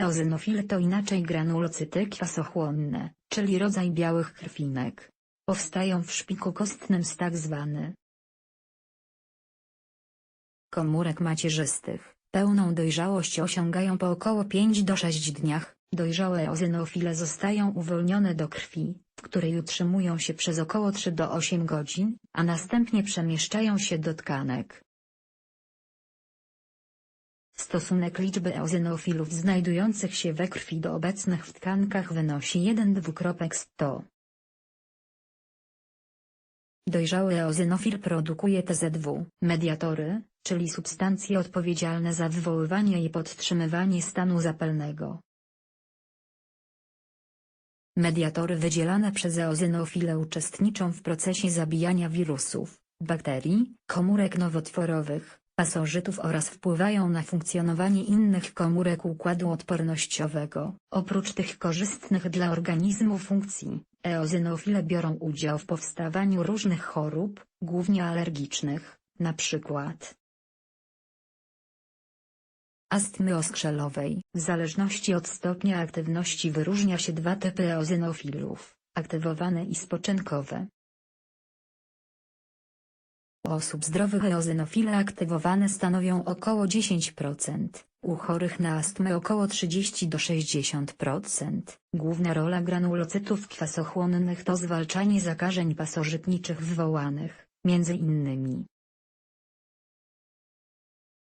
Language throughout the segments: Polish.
Eozinofile to inaczej granulocyty kwasochłonne, czyli rodzaj białych krwinek. Powstają w szpiku kostnym z tak zwany komórek macierzystych. Pełną dojrzałość osiągają po około 5 do 6 dniach. Dojrzałe eozinofile zostają uwolnione do krwi, w której utrzymują się przez około 3 do 8 godzin, a następnie przemieszczają się do tkanek. Stosunek liczby eozinofilów znajdujących się we krwi do obecnych w tkankach wynosi 1 dwukropek 100. Dojrzały eozinofil produkuje TZW, mediatory, czyli substancje odpowiedzialne za wywoływanie i podtrzymywanie stanu zapalnego. Mediatory wydzielane przez eozinofile uczestniczą w procesie zabijania wirusów, bakterii, komórek nowotworowych, pasożytów oraz wpływają na funkcjonowanie innych komórek układu odpornościowego. Oprócz tych korzystnych dla organizmu funkcji, eozinofile biorą udział w powstawaniu różnych chorób, głównie alergicznych, np. astmy oskrzelowej. W zależności od stopnia aktywności wyróżnia się dwa typy eozinofilów, aktywowane i spoczynkowe. Osób zdrowych eozinofile aktywowane stanowią około 10%, u chorych na astmę około 30 do 60%. Główna rola granulocytów kwasochłonnych to zwalczanie zakażeń pasożytniczych wywołanych, między innymi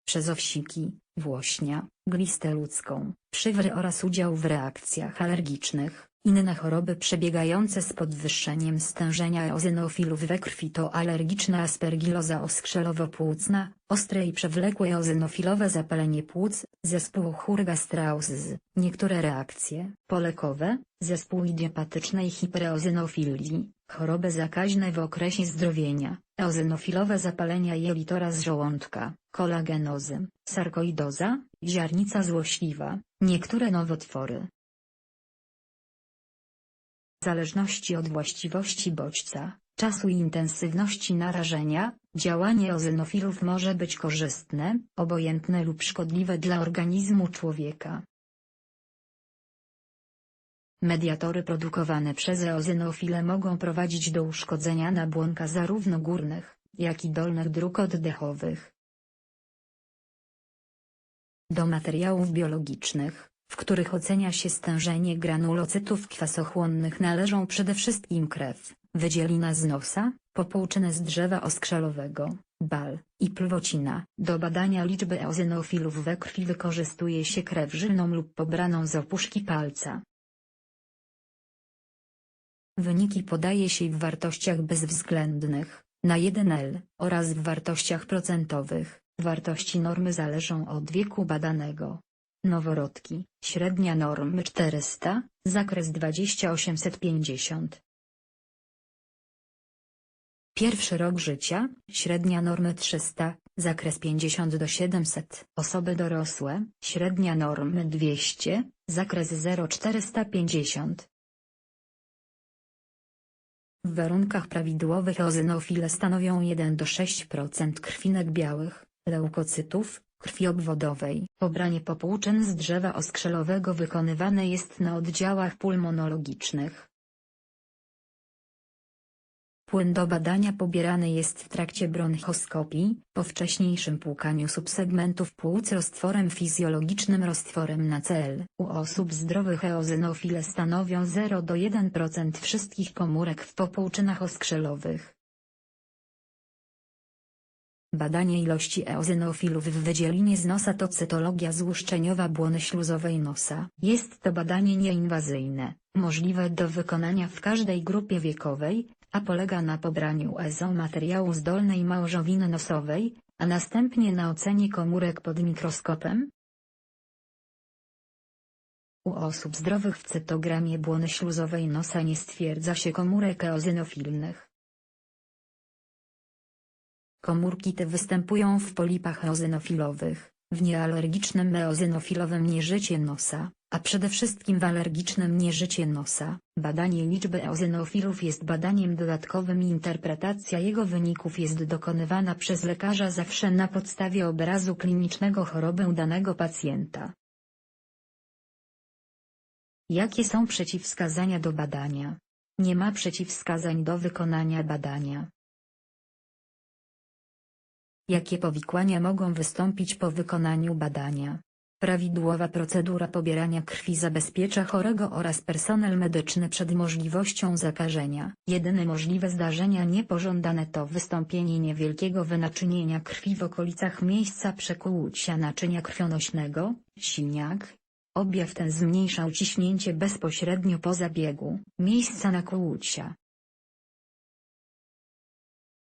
przez owsiki, włośnia, glistę ludzką, przywry oraz udział w reakcjach alergicznych. Inne choroby przebiegające z podwyższeniem stężenia eozinofilów we krwi to alergiczna aspergiloza oskrzelowo-płucna, ostre i przewlekłe eozinofilowe zapalenie płuc, zespół Hurga-Strauss, niektóre reakcje polekowe, zespół idiopatycznej hipereozinofilii, choroby zakaźne w okresie zdrowienia, eozinofilowe zapalenia jelit oraz żołądka, kolagenozy, sarkoidoza, ziarnica złośliwa, niektóre nowotwory. W zależności od właściwości bodźca, czasu i intensywności narażenia, działanie ozynofilów może być korzystne, obojętne lub szkodliwe dla organizmu człowieka. Mediatory produkowane przez eozinofile mogą prowadzić do uszkodzenia nabłonka zarówno górnych, jak i dolnych dróg oddechowych. Do materiałów biologicznych, w których ocenia się stężenie granulocytów kwasochłonnych należą przede wszystkim krew, wydzielina z nosa, popłuczyny z drzewa oskrzelowego, bal i plwocina. Do badania liczby eozinofilów we krwi wykorzystuje się krew żylną lub pobraną z opuszki palca. Wyniki podaje się w wartościach bezwzględnych, na 1L, oraz w wartościach procentowych. Wartości normy zależą od wieku badanego. Noworodki, średnia normy 400, zakres 2850. Pierwszy rok życia, średnia normy 300, zakres 50 do 700. Osoby dorosłe, średnia normy 200, zakres 0450. W warunkach prawidłowych eozinofile stanowią 1 do 6% krwinek białych, leukocytów, krwi obwodowej. Pobranie popłuczyn z drzewa oskrzelowego wykonywane jest na oddziałach pulmonologicznych. Płyn do badania pobierany jest w trakcie bronchoskopii, po wcześniejszym płukaniu subsegmentów płuc roztworem fizjologicznym roztworem na cel. U osób zdrowych eozynofile stanowią 0 do 1% wszystkich komórek w popłuczynach oskrzelowych. Badanie ilości eozynofilów w wydzielinie z nosa to cytologia złuszczeniowa błony śluzowej nosa. Jest to badanie nieinwazyjne, możliwe do wykonania w każdej grupie wiekowej, a polega na pobraniu ezomateriału z dolnej małżowiny nosowej, a następnie na ocenie komórek pod mikroskopem. U osób zdrowych w cytogramie błony śluzowej nosa nie stwierdza się komórek eozynofilnych. Komórki te występują w polipach eozynofilowych, w niealergicznym eozynofilowym nieżycie nosa, a przede wszystkim w alergicznym nieżycie nosa. Badanie liczby eozynofilów jest badaniem dodatkowym i interpretacja jego wyników jest dokonywana przez lekarza zawsze na podstawie obrazu klinicznego choroby danego pacjenta. Jakie są przeciwwskazania do badania? Nie ma przeciwwskazań do wykonania badania. Jakie powikłania mogą wystąpić po wykonaniu badania? Prawidłowa procedura pobierania krwi zabezpiecza chorego oraz personel medyczny przed możliwością zakażenia. Jedyne możliwe zdarzenia niepożądane to wystąpienie niewielkiego wynaczynienia krwi w okolicach miejsca przekłucia naczynia krwionośnego, siniak. Objaw ten zmniejszał ciśnięcie bezpośrednio po zabiegu, miejsca nakłucia.